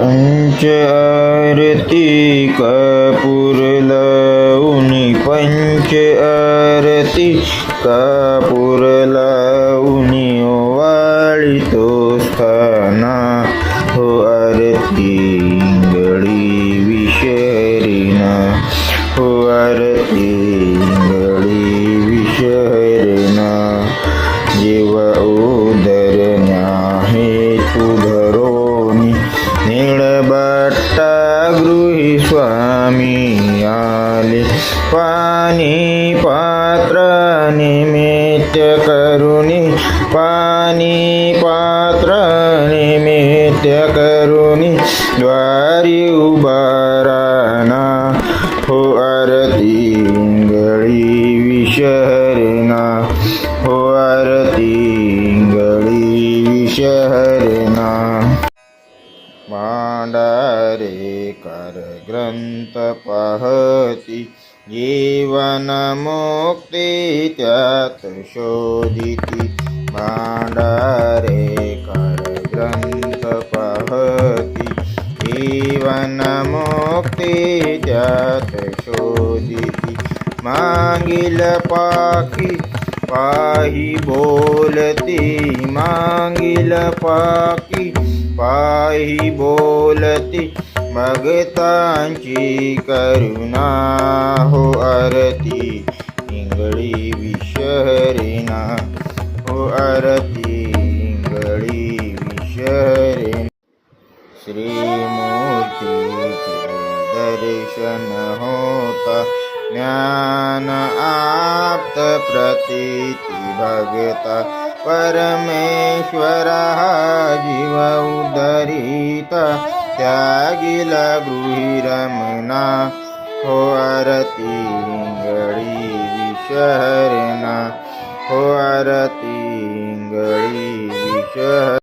પંચ આરતી કપૂર લઉની પંચ આરતી કપૂર લઉની વાળી તો સ્થાના હો આરતી ગળી વિશેરીના હો આરતી ગળી વિશેરી भट्टगृहि स्वामी आले पानी पात्र निमित्त करुणी पानी पात्र निमित्त करुणी द्वारी उबाराना हो आरती तपहति जीवनमुक्तिचतुशोदिति भाण्डारे करग्रन्थपहति जीवनमुक्तिचतुशोदिति माङ्गिलपाखि पाहि बोलती माङ्गिलपाखि पाहि बोलति मगतांची करुणा हो आरती इंगळी विशरेना हो आरती इंगळी विषहरिणा श्रीमूर्तीचे दर्शन होता ज्ञान आप्त प्रतीति भगता परमेश्वरा जीव उदरीता त्या गृही रमना हो आरती गळी विषहरणा हो आरती गळी विषहर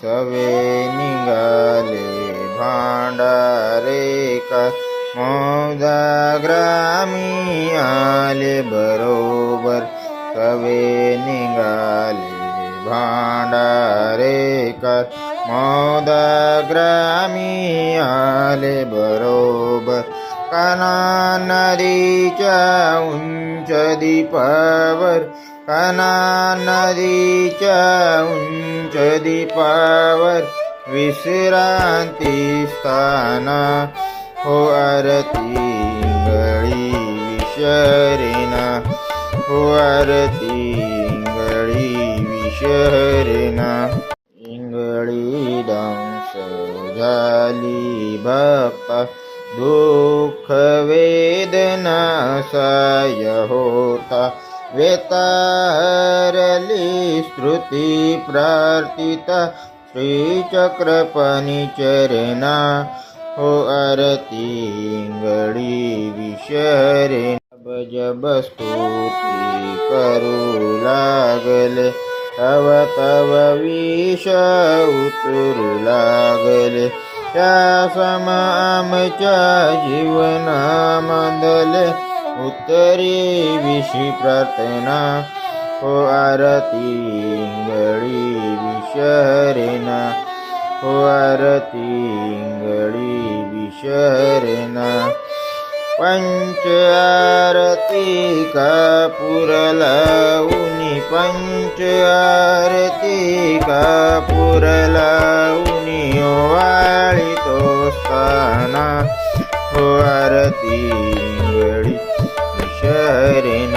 सवे निघाले भांडारे का मौदा ग्रामी आले बरोबर सवे निघाले भांडारे का मोदग्रामी आले बरोबर कना नदीच्या उंच दीपावर कना नदीच्या उंच दीपावर विश्रांती स्थाना हो आरती गळी विसरिना हो आरती गळी विसरिना तप दुख वेदना सय होता वेतारली श्रुति प्रार्थिता चरना हो अरतिङ्गळी विशरे जब स्तुति करू लागल तब तब विष उतरू लागल सम आमच्या जीवनामधले उत्तरी विशी प्रार्थना हो आरती गळी विषरेना हो आरती गळी विषरेना पंच आरती कापूर लावूनी पंच आरती कापूर लावूनी हो भारती शरेण